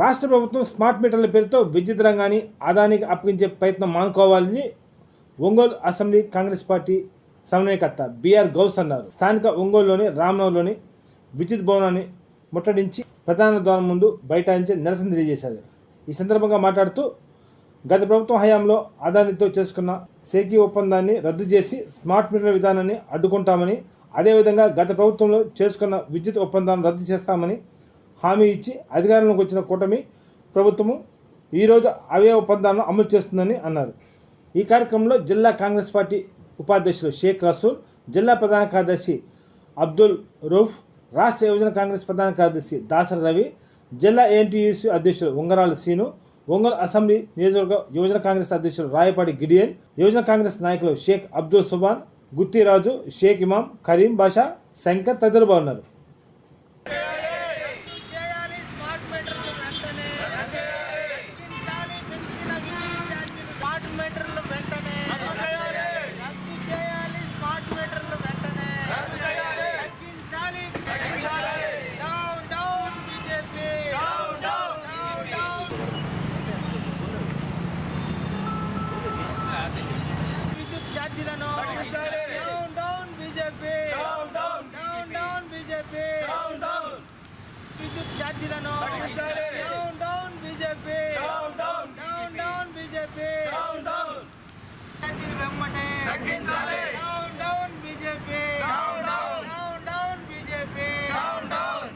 రాష్ట్ర ప్రభుత్వం స్మార్ట్ మీటర్ల పేరుతో విద్యుత్ రంగాన్ని ఆదానికి అప్పగించే ప్రయత్నం మానుకోవాలని ఒంగోలు అసెంబ్లీ కాంగ్రెస్ పార్టీ సమన్వయకర్త బీఆర్ గౌస్ అన్నారు. స్థానిక ఒంగోలులోని రామనగర్లోని విద్యుత్ భవనాన్ని ముట్టడించి ప్రధాన ద్వారం ముందు బైఠాయించి నిరసన తెలియజేశారు. ఈ సందర్భంగా మాట్లాడుతూ గత ప్రభుత్వం హయాంలో అదానితో చేసుకున్న సేకీ ఒప్పందాన్ని రద్దు చేసి స్మార్ట్ మీటర్ల విధానాన్ని అడ్డుకుంటామని అదేవిధంగా గత ప్రభుత్వంలో చేసుకున్న విద్యుత్ ఒప్పందాన్ని రద్దు చేస్తామని హామీ ఇచ్చి అధికారంలోకి వచ్చిన కూటమి ప్రభుత్వము ఈరోజు అవయవ ఒప్పందాలను అమలు చేస్తుందని అన్నారు. ఈ కార్యక్రమంలో జిల్లా కాంగ్రెస్ పార్టీ ఉపాధ్యక్షులు షేక్ రసూల్ జిల్లా ప్రధాన కార్యదర్శి అబ్దుల్ రూఫ్ రాష్ట్ర యువజన కాంగ్రెస్ ప్రధాన కార్యదర్శి దాసర రవి జిల్లా ఏఎన్టీయూసీ అధ్యక్షులు ఉంగరాల సీను ఒంగోలు అసెంబ్లీ నియోజకవర్గ యువజన కాంగ్రెస్ అధ్యక్షులు రాయపాటి గిడియన్ యువజన కాంగ్రెస్ నాయకులు షేక్ అబ్దుల్ సుబాన్ గుత్తిరాజు షేక్ ఇమాం కరీం బాషా శంకర్ తదితరులు బాగున్నారు విద్యుత్ ఛార్జీలను down down BJP down down down down BJP down down ఛార్జీలు వెమ్మటే తగ్గించాలి. Down down BJP down down down down BJP down down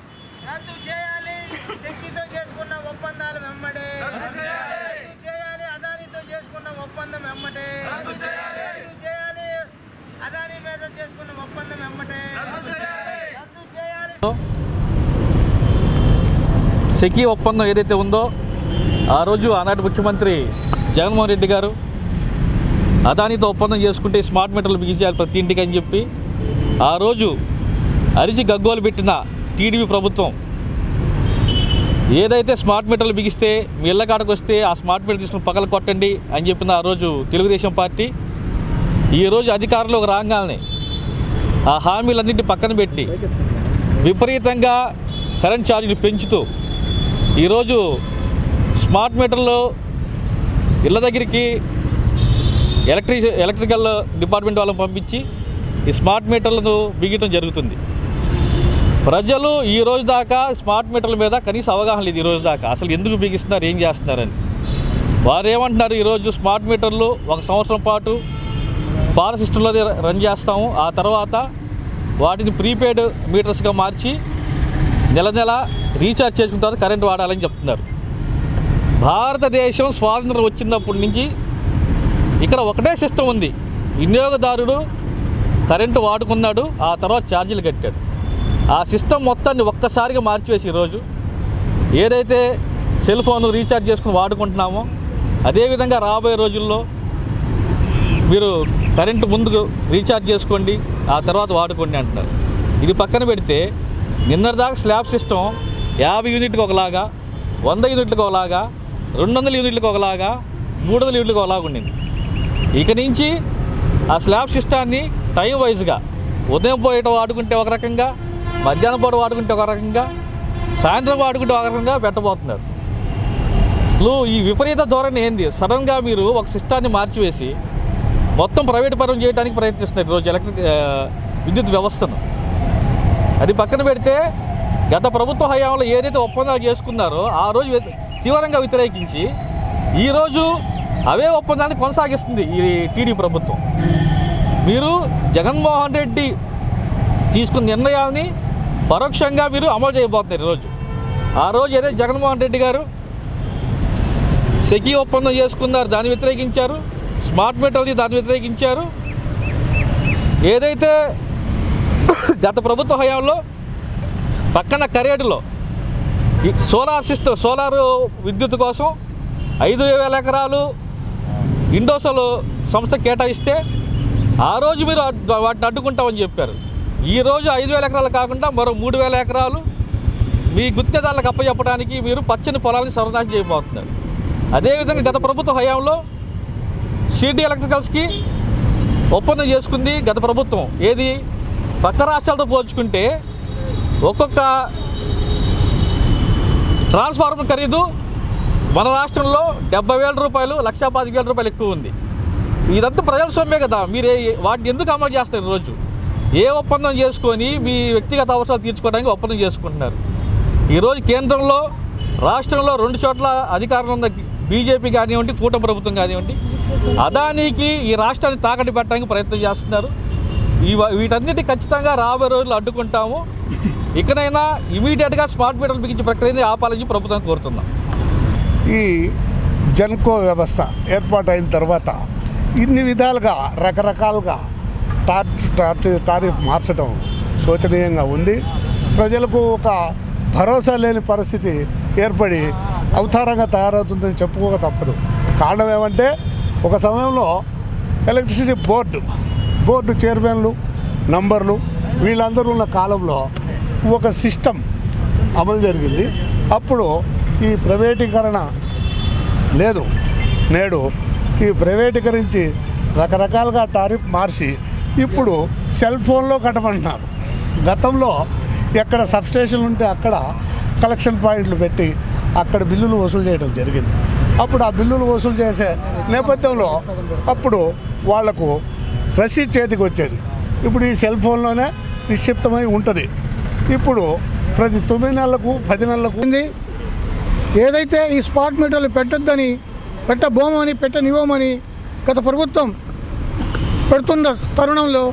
రద్దు చేయాలి. శక్తితో చేసుకున్న ఒప్పందాలు వెమ్మడే రద్దు చేయాలి. అదానితో చేసుకున్న ఒప్పందం వెమ్మటే రద్దు చేయాలి. అదాని మీద చేసుకున్న ఒప్పందం వెమ్మటే రద్దు చేయాలి. సెకీ ఒప్పందం ఏదైతే ఉందో ఆ రోజు ఆనాటి ముఖ్యమంత్రి జగన్మోహన్ రెడ్డి గారు అదానితో ఒప్పందం చేసుకుంటే స్మార్ట్ మీటర్లు బిగించాలి ప్రతి ఇంటికి అని చెప్పి ఆ రోజు అరిచి గగ్గోలు పెట్టిన టీడీపీ ప్రభుత్వం ఏదైతే స్మార్ట్ మీటర్లు బిగిస్తే మీ ఇళ్ళ కాడకు వస్తే ఆ స్మార్ట్ మీటర్ తీసుకుని పగల కొట్టండి అని చెప్పిన ఆ రోజు తెలుగుదేశం పార్టీ ఈరోజు అధికారంలోకి రాగానే ఆ హామీలన్నింటినీ పక్కన పెట్టి విపరీతంగా కరెంట్ ఛార్జీలు పెంచుతూ ఈరోజు స్మార్ట్ మీటర్లు ఇళ్ళ దగ్గరికి ఎలక్ట్రి ఎలక్ట్రికల్ డిపార్ట్మెంట్ వాళ్ళని పంపించి ఈ స్మార్ట్ మీటర్లను బిగించడం జరుగుతుంది. ప్రజలు ఈ రోజు దాకా స్మార్ట్ మీటర్ల మీద కనీస అవగాహన లేదు ఈ రోజు దాకా. అసలు ఎందుకు బిగిస్తున్నారు ఏం చేస్తున్నారని. వారు ఏమంటున్నారు ఈరోజు స్మార్ట్ మీటర్లు ఒక సంవత్సరం పాటు పాల సిస్టంలో రన్ చేస్తాము. ఆ తర్వాత వాటిని ప్రీపెయిడ్ మీటర్స్గా మార్చి నెల నెల రీఛార్జ్ చేసుకున్న తర్వాత కరెంట్ వాడాలని చెప్తున్నారు. భారతదేశం స్వాతంత్రం వచ్చినప్పటి నుంచి ఇక్కడ ఒకటే సిస్టమ్ ఉంది. వినియోగదారుడు కరెంటు వాడుకున్నాడు ఆ తర్వాత ఛార్జీలు కట్టాడు. ఆ సిస్టమ్ మొత్తాన్ని ఒక్కసారిగా మార్చివేసి ఈరోజు ఏదైతే సెల్ ఫోన్ రీఛార్జ్ చేసుకుని వాడుకుంటున్నామో అదేవిధంగా రాబోయే రోజుల్లో మీరు కరెంటు ముందుకు రీఛార్జ్ చేసుకోండి ఆ తర్వాత వాడుకోండి అంటున్నారు. ఇది పక్కన పెడితే నిన్నటిదాకా స్లాబ్ సిస్టమ్ యాభై యూనిట్లకు ఒకలాగా వంద యూనిట్లకు ఒకలాగా రెండు వందల యూనిట్లకు ఒకలాగా మూడు వందల యూనిట్లకు ఒకలాగా ఉండింది. ఇక నుంచి ఆ స్లాబ్ సిస్టాన్ని టైం వైజ్గా ఉదయం పోయేట వాడుకుంటే ఒక రకంగా మధ్యాహ్నం పూట వాడుకుంటే ఒక రకంగా సాయంత్రం వాడుకుంటే ఒక రకంగా పెట్టబోతున్నారు. అసలు ఈ విపరీత ధోరణి ఏంది? సడన్గా మీరు ఒక సిస్టాన్ని మార్చివేసి మొత్తం ప్రైవేట్ పరం చేయడానికి ప్రయత్నిస్తున్నారు ఈరోజు ఎలక్ట్రిక్ విద్యుత్ వ్యవస్థను. అది పక్కన పెడితే గత ప్రభుత్వ హయాంలో ఏదైతే ఒప్పందాలు చేసుకున్నారో ఆ రోజు తీవ్రంగా వ్యతిరేకించి ఈరోజు అవే ఒప్పందాన్ని కొనసాగిస్తుంది ఈ టీడీ ప్రభుత్వం. మీరు జగన్మోహన్ రెడ్డి తీసుకున్న నిర్ణయాల్ని పరోక్షంగా మీరు అమలు చేయబోతున్నారు ఈరోజు ఆ రోజు ఏదైతే జగన్మోహన్ రెడ్డి గారు సెకీ ఒప్పందం చేసుకున్నారు దాన్ని వ్యతిరేకించారు స్మార్ట్ మీటర్ది దాన్ని వ్యతిరేకించారు. ఏదైతే గత ప్రభుత్వ హయాంలో పక్కన కరేడులో. సోలార్ సిస్టమ్ సోలారు విద్యుత్ కోసం ఐదు వేల ఎకరాలు ఇండోసోల్ సంస్థ కేటాయిస్తే ఆ రోజు మీరు వాటిని అడ్డుకుంటామని చెప్పారు. ఈ రోజు ఐదు వేల ఎకరాలు కాకుండా మరో మూడు వేల ఎకరాలు మీ గుత్తేదారులకు అప్పచెప్పడానికి మీరు పచ్చని పొలాలని సర్వనాశం చేయబోతున్నారు. అదేవిధంగా గత ప్రభుత్వ హయాంలో సిడి ఎలక్ట్రికల్స్కి ఒప్పందం చేసుకుంది గత ప్రభుత్వం. ఏది పక్క రాష్ట్రాలతో పోల్చుకుంటే ఒక్కొక్క ట్రాన్స్ఫార్మర్ ఖరీదు మన రాష్ట్రంలో డెబ్బై వేల రూపాయలు లక్ష పాతిక వేల రూపాయలు ఎక్కువ ఉంది. ఇదంతా ప్రజల సొమ్మే కదా. మీరు వాటిని ఎందుకు అమలు చేస్తారు రోజు ఏ ఒప్పందం చేసుకొని మీ వ్యక్తిగత అవసరాలు తీర్చుకోవడానికి ఒప్పందం చేసుకుంటున్నారు. ఈరోజు కేంద్రంలో రాష్ట్రంలో రెండు చోట్ల అధికారంలో ఉన్న బీజేపీ కానివ్వండి కూటమి ప్రభుత్వం కానివ్వండి అదానికి ఈ రాష్ట్రాన్ని తాకట్టు పెట్టడానికి ప్రయత్నం చేస్తున్నారు. వీటన్నిటి ఖచ్చితంగా రాబోయే రోజులు అడ్డుకుంటాము. ఇకనైనా ఇమీడియట్గా స్మార్ట్ మీటర్లు బిగించే ప్రక్రియని ఆపాలని ప్రభుత్వం కోరుతున్నాం. ఈ జన్కో వ్యవస్థ ఏర్పాటైన తర్వాత ఇన్ని విధాలుగా రకరకాలుగా టార్ టారిఫ్ మార్చడం శోచనీయంగా ఉంది. ప్రజలకు ఒక భరోసా లేని పరిస్థితి ఏర్పడి అవతారంగా తయారవుతుందని చెప్పుకోక తప్పదు. కారణం ఏమంటే ఒక సమయంలో ఎలక్ట్రిసిటీ బోర్డు బోర్డు చైర్మన్లు నంబర్లు వీళ్ళందరూ ఉన్న కాలంలో ఒక సిస్టమ్ అమలు జరిగింది. అప్పుడు ఈ ప్రైవేటీకరణ లేదు. నేడు ఈ ప్రైవేటీకరించి రకరకాలుగా టారిఫ్ మార్చి ఇప్పుడు సెల్ ఫోన్లో కట్టమంటున్నారు గతంలో ఎక్కడ సబ్స్టేషన్ ఉంటే అక్కడ కలెక్షన్ పాయింట్లు పెట్టి అక్కడ బిల్లులు వసూలు చేయడం జరిగింది. అప్పుడు ఆ బిల్లులు వసూలు చేసే నేపథ్యంలో అప్పుడు వాళ్ళకు రసీద్ చేతికి వచ్చేది ఇప్పుడు ఈ సెల్ ఫోన్లోనే నిక్షిప్తమై ఉంటుంది. ఇప్పుడు ప్రతి తొమ్మిది నెలలకు పది నెలలకు ఉంది. ఏదైతే ఈ స్పాట్ మీటర్లు పెట్టొద్దని పెట్టబోమని పెట్టనివ్వమని గత ప్రభుత్వం పెడుతున్న తరుణంలో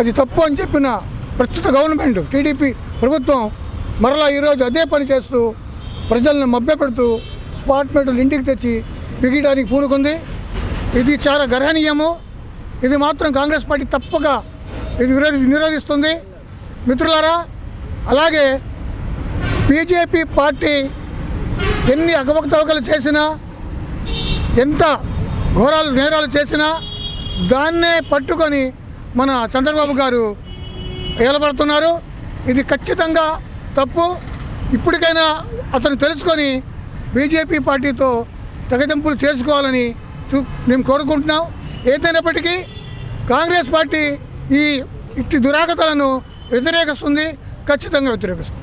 అది తప్పు అని చెప్పిన ప్రస్తుత గవర్నమెంట్ టీడీపీ ప్రభుత్వం మరలా ఈరోజు అదే పని చేస్తూ ప్రజలను మభ్యపెడుతూ స్పాట్ మీటర్లు ఇంటికి తెచ్చి బిగియడానికి పూనుకుంది. ఇది చాలా గర్హనీయము. ఇది మాత్రం కాంగ్రెస్ పార్టీ తప్పక ఇది విరోధి నిరోధిస్తుంది. మిత్రులారా అలాగే బీజేపీ పార్టీ ఎన్ని అగమకతవకలు చేసినా ఎంత ఘోరాలు నేరాలు చేసినా దాన్నే పట్టుకొని మన చంద్రబాబు గారు ఏలబడుతున్నారు. ఇది ఖచ్చితంగా తప్పు. ఇప్పటికైనా అతను తెలుసుకొని బీజేపీ పార్టీతో తగదింపులు చేసుకోవాలని చూ మేము కోరుకుంటున్నాం. ఏదైనప్పటికీ కాంగ్రెస్ పార్టీ ఈ ఇట్టి దురాగతాలను వ్యతిరేకిస్తుంది. ఖచ్చితంగా వ్యతిరేకిస్తుంది